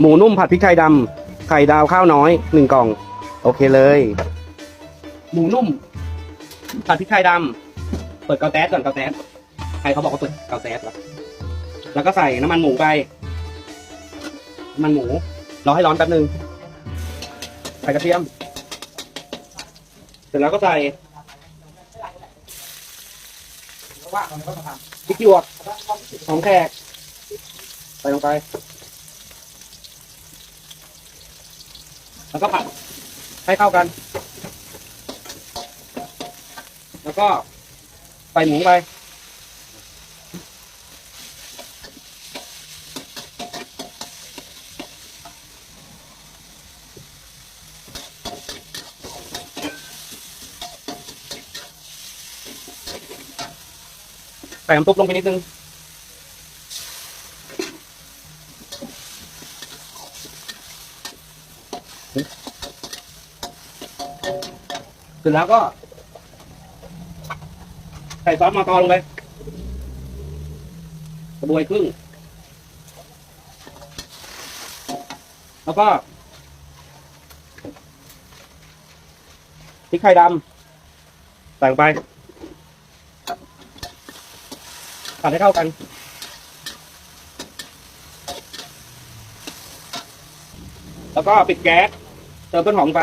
หมูนุ่มผัดพริกไทยดำไข่ดาวข้าวน้อยหนึ่งกล่อง โอเคเลย หมูนุ่ม ผัดพริกไทยดำเปิดเกาแต๊สก่อนเกาแต๊สใครเขาบอกว่าเปิดเกาแต๊สเหรอแล้วก็ใส่น้ำมันหมูไปน้ำมันหมูรอให้ร้อนแป๊บนึงใส่กระเทียม เสร็จแล้วก็ใส่พริกหยวกหอมแขกใส่ลงไป แล้วก็ผัดให้เข้ากัน แล้วก็ใส่หมูไป ใส่น้ำซุปลงไปนิดนึง เสร็จแล้วก็ ใส่ซอสมะกอลงไปกระบวยครึ่ง แล้วก็พริกไทยดำใส่ลงไปผัดให้เข้ากัน แล้วก็ปิดแก๊ส เติมต้นหอมลงไป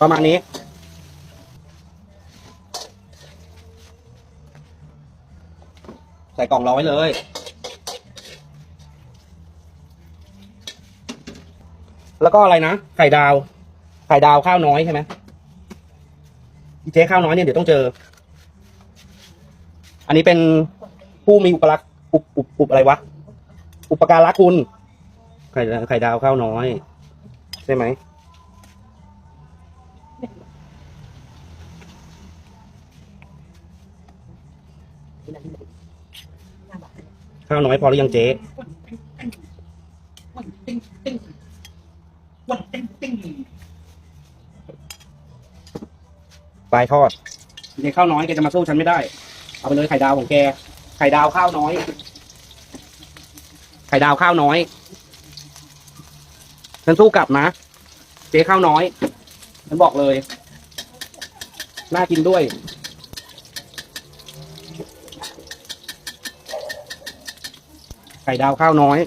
ประมาณนี้ ใส่กล่องร้อยเลย แล้วก็อะไรนะ ไข่ดาว ไข่ดาวข้าวน้อยใช่ไหมอีเจ๊ข้าวน้อยเนี่ยเดี๋ยวต้องเจอ อันนี้เป็นผู้มีอุปลักษณ์ อุปอุปอุปอะไรวะ อุปการะคุณ ไข่ไข่ดาวข้าวน้อย ใช่ไหม ข้าวน้อยพอหรือยังเจ๊ปลายทอดเจ๊ข้าวน้อยแกจะมาสู้ฉันไม่ได้ เอาไปเลยไข่ดาวของแก ไข่ดาวข้าวน้อย ไข่ดาวข้าวน้อยฉันสู้กลับนะเจ๊ข้าวน้อยฉันบอกเลย น่ากินด้วย ไข่ดาวข้าวน้อย